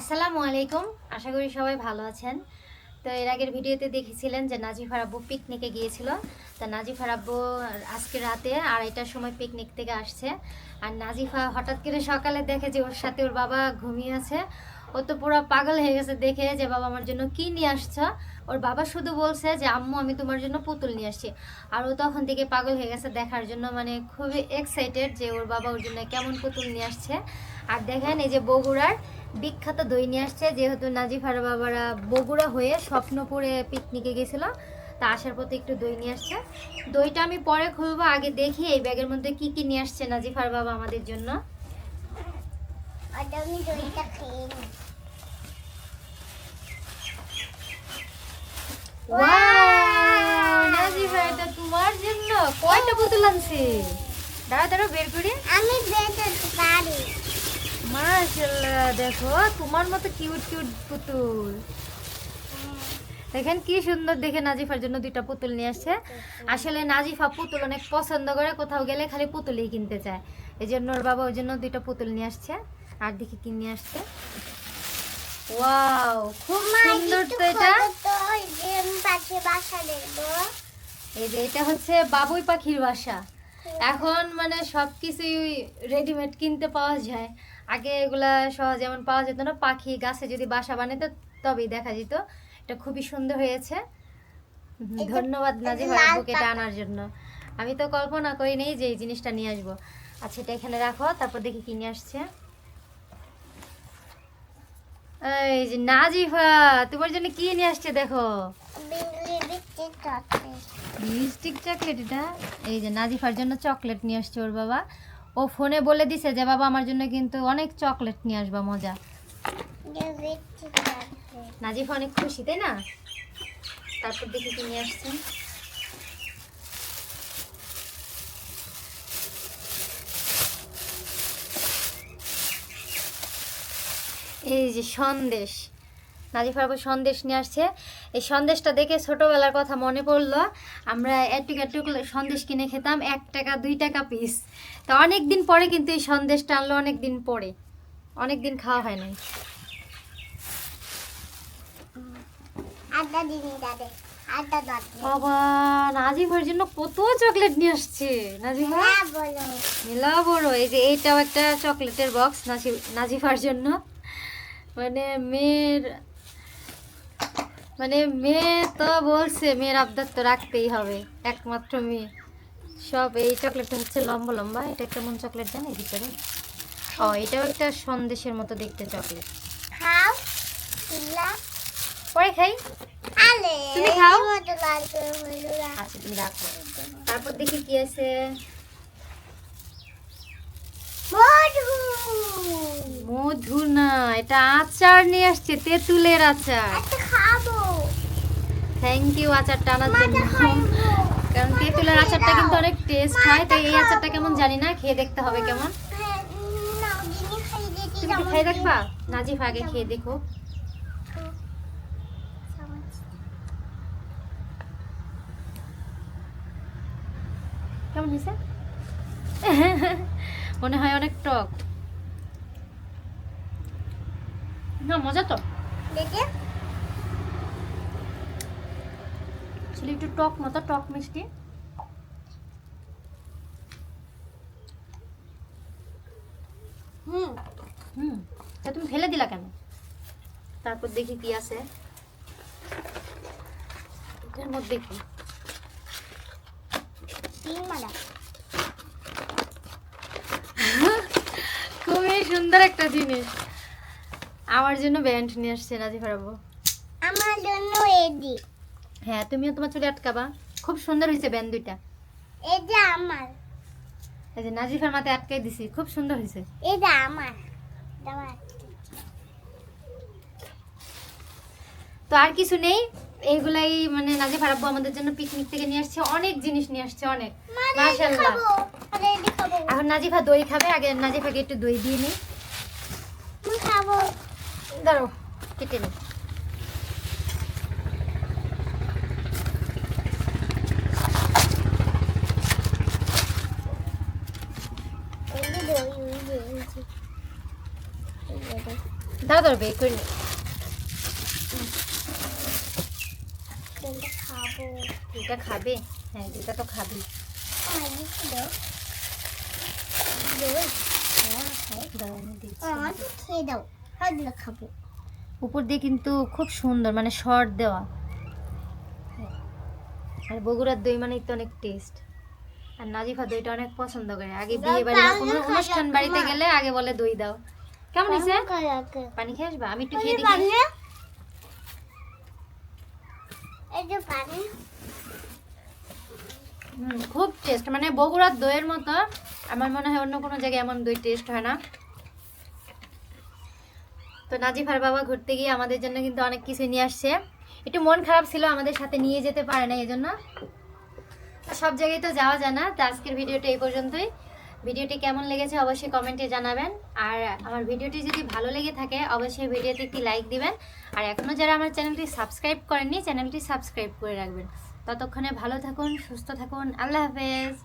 আসসালামু আলাইকুম। আশা করি সবাই ভালো আছেন। তো এর আগের ভিডিওতে দেখেছিলেন যে নাজিফার আব্বু পিকনিকে গিয়েছিল। তা নাজিফার আব্বু আজকে রাতে আড়াইটার সময় পিকনিক থেকে আসছে। আর নাজিফা হঠাৎ করে সকালে দেখে যে ওর সাথে ওর বাবা ঘুমিয়ে আছে। ও তো পুরো পাগল হয়ে গেছে দেখে যে বাবা আমার জন্য কি নিয়ে আসছো? ওর বাবা শুধু বলছে যে, আম্মু, আমি তোমার জন্য পুতুল নিয়ে আসছি। আর ও তখন থেকে পাগল হয়ে গেছে দেখার জন্য মানে খুবই এক্সাইটেড যে ওর বাবা ওর জন্য কেমন পুতুল নিয়ে আসছে। আর দেখেন এই যে বগুড়ার বিখ্যাত দই নিয়ে আসছে, যেহেতু নাজিফার বাবারা বগুড়া হয়ে স্বপ্নপুরে পিকনিকে গেছিল, তা আসার পথে একটু দই নিয়ে আসছে। দইটা আমি পরে খুলবো, আগে দেখি এই ব্যাগের মধ্যে কি কি নিয়ে আসছে নাজিফার বাবা আমাদের জন্য। খেয়ে নিই ওয়াও নাজিফা এটা তোমার জন্য কয়টা পুতুল আনছে? দাঁড়া দাঁড়া বের করি। আমি পারি। মাশাআল্লাহ দেখো তোমার মতো কিউট কিউট পুতুল। দেখেন কি সুন্দর দেখে নাজিফার জন্য দুইটা পুতুল নিয়ে আসছে। আসলে নাজিফা পুতুল অনেক পছন্দ করে কোথাও গেলে খালি পুতুলই কিনতে চায়। এই জন্য ওর বাবা ওই জন্য দুইটা পুতুল নিয়ে আসছে আর দেখি কি নিয়ে আসছে। ওয়াও খুব সুন্দর তো এটা। তো বাসা দেখব। এই যে এটা হচ্ছে বাবুই পাখির বাসা। এখন মানে সব কিছুই রেডিমেড কিনতে পাওয়া যায়। আগে এগুলা সহজ যেমন পাওয়া যেত না পাখি গাছে যদি বাসা বানাতো তবেই দেখা যেত। এটা খুবই সুন্দর হয়েছে। ধন্যবাদ এটা নাজিফা এটা আনার জন্য। আমি তো কল্পনা করি নেই যে এই জিনিসটা নিয়ে আসব। আচ্ছা এটা এখানে রাখো তারপর দেখি কি নিয়ে আসছে। এই যে নাজিফা, তোমার জন্য কি নিয়ে আসছে দেখো? লিপস্টিক চকলেট এটা? এই যে নাজিফার জন্য চকলেট নিয়ে আসছে ওর বাবা। ও ফোনে বলে দিছে যে, বাবা, আমার জন্য কিন্তু অনেক চকলেট নিয়ে আসবা, মজা। নাজিফা অনেক খুশি, তাই না? তারপর দেখি কি নিয়ে আসছে। এই যে সন্দেশ নাজিফার আবার সন্দেশ নিয়ে আসছে। এই সন্দেশটা দেখে ছোটোবেলার কথা মনে পড়ল। আমরা একটু করে সন্দেশ কিনে খেতাম এক টাকা দুই টাকা পিস তা অনেক দিন পরে কিন্তু এই সন্দেশটা আনলো অনেক দিন পরে। অনেক দিন খাওয়া হয় নাই। বাবা নাজিফার জন্য কত চকলেট নিয়ে আসছে নাজিফা মেলা বড়। এই যে এইটাও একটা চকলেটের বক্স নাজিফার জন্য। মানে মেয়ের মানে মেয়ে তো বলছে মেয়ের আবদার তো রাখতেই হবে একমাত্র মেয়ে। সব এই চকলেটটা হচ্ছে লম্বা লম্বা এটা কেমন চকলেট জানো ভিতরে? ও এটাও একটা সন্দেশের মতো দেখতে চকলেট খাও পরে খাই। তুমি খাও? আচ্ছা তুমি রাখো। তারপর দেখি কি আছে। মধু না এটা আচার নিয়ে আসছে তেঁতুলের আচার। থ্যাংক ইউ আচারটা আনার জন্য। কারণ তেঁতুলের আচারটা কিন্তু অনেক টেস্ট হয় তো এই আচারটা কেমন জানি না খেয়ে দেখতে হবে কেমন। হ্যাঁ, তুমি কি খেয়ে দেখবা? নাজিফ আগে খেয়ে দেখো। কেমন হয়েছে? মনে হয় অনেক টক। না মজা তো। দেখে। আসলে একটু টক মতো টক মিষ্টি। হুম। হুম তা তুমি ফেলে দিলা কেন? তারপর দেখি কি আছে। এর মধ্যে কি? খুবই সুন্দর একটা জিনিস। আমার জন্য ব্যান্ড নিয়ে আসছে নাজিফার আব্বু আমার জন্য এডি হ্যাঁ তুমিও তোমার চুলে আটকাবা। খুব সুন্দর হয়েছে ব্যান্ড দুইটা। এটা আমার। এই যে নাজিফার মাথায় আটকাই দিছি খুব সুন্দর হয়েছে। এটা আমার। তো আর কিছু নেই এইগুলাই মানে নাজিফার আব্বু আমাদের জন্য পিকনিক থেকে নিয়ে আসছে অনেক জিনিস নিয়ে আসছে অনেক। মাশাআল্লাহ। এখন নাজিফা দই খাবে আগে নাজিফাকে একটু দই দিয়ে নিই খাব। দাঁড়ো কেটে নিই দাও দাও বের করে। এটা খাব? হ্যাঁ এটা তো খাবি। দাও দাও, খেয়ে খাব। উপর দিয়ে কিন্তু খুব সুন্দর মানে শর্ট দেওয়া। আর বগুড়ার দই মানে তো অনেক টেস্ট আর নাজিফা দইটা অনেক পছন্দ করে। আগে বিয়ে বাড়ি বা কোনো অনুষ্ঠান বাড়িতে গেলে আগে বলে দই দাও। কেমন হয়েছে? পানি খেয়ে আসবা? আমি একটু খেয়ে দেখি। যে পানি। খুব টেস্ট মানে বগুড়ার দইয়ের মতো আমার মনে হয় অন্য কোনো জায়গায় এমন দই টেস্ট হয় না। তো নাজিফার বাবা ঘুরতে গিয়ে আমাদের জন্য কিন্তু অনেক কিছু নিয়ে আসছে। একটু মন খারাপ ছিল আমাদের সাথে নিয়ে যেতে পারে না এই জন্য সব জায়গায় তো যাওয়া যায় না, তো আজকের ভিডিওটা এই পর্যন্তই। ভিডিওটি কেমন লেগেছে অবশ্যই কমেন্টে জানাবেন। আর আমার ভিডিওটি যদি ভালো লেগে থাকে, অবশ্যই ভিডিওতে একটি লাইক দিবেন। আর এখনও যারা আমার চ্যানেলটি সাবস্ক্রাইব করেননি, চ্যানেলটি সাবস্ক্রাইব করে রাখবেন। ততক্ষণে ভালো থাকুন, সুস্থ থাকুন, আল্লাহ হাফেজ।